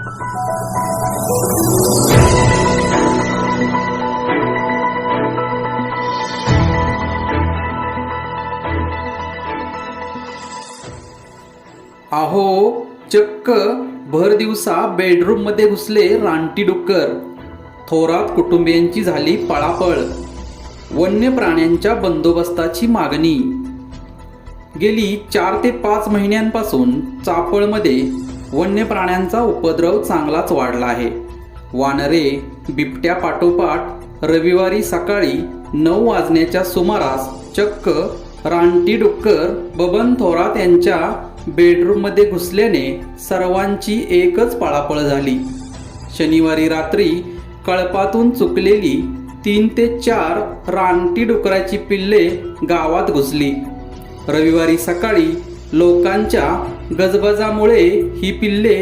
अहो चक्क भर दिवसा बेडरूममध्ये घुसले रानटी डुक्कर. थोरात कुटुंबियांची झाली पळापळ. वन्य प्राण्यांच्या बंदोबस्ताची मागणी. गेली चार ते पाच महिन्यांपासून चापळमध्ये वन्य प्राण्यांचा उपद्रव चांगलाच वाढला आहे. वानरे बिबट्या पाठोपाठ रविवारी सकाळी नऊ वाजण्याच्या सुमारास चक्क रानटी डुक्कर बबन थोरात यांच्या बेडरूममध्ये घुसल्याने सर्वांची एकच पळापळ झाली. शनिवारी रात्री कळपातून चुकलेली तीन ते चार रानटी डुकराची पिल्ले गावात घुसली. रविवारी सकाळी लोकांच्या गजबजामुळे ही पिल्ले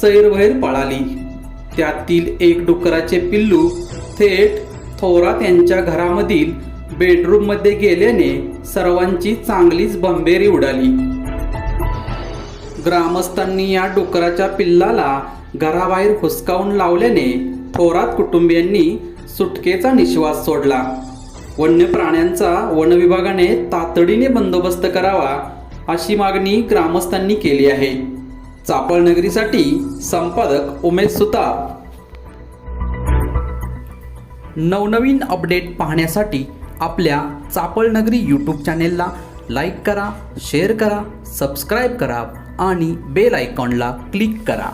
सैरभैर पळाली. त्यातील एक डुकराचे पिल्लू थेट थोरात यांच्या घरामधील बेडरूममध्ये गेल्याने सर्वांची चांगलीच बंबेरी उडाली. ग्रामस्थांनी या डुकराच्या पिल्लाला घराबाहेर हुसकावून लावल्याने थोरात कुटुंबियांनी सुटकेचा निश्वास सोडला. वन्य प्राण्यांचा वनविभागाने तातडीने बंदोबस्त करावा अशी मागणी ग्रामस्थांनी केली आहे. चापळ नगरीसाठी संपादक उमेश सुतार. नवनवीन अपडेट पाहण्यासाठी आपल्या चापळ नगरी यूट्यूब चॅनेलला लाईक करा शेअर करा सबस्क्राईब करा आणि बेल आयकॉनला क्लिक करा.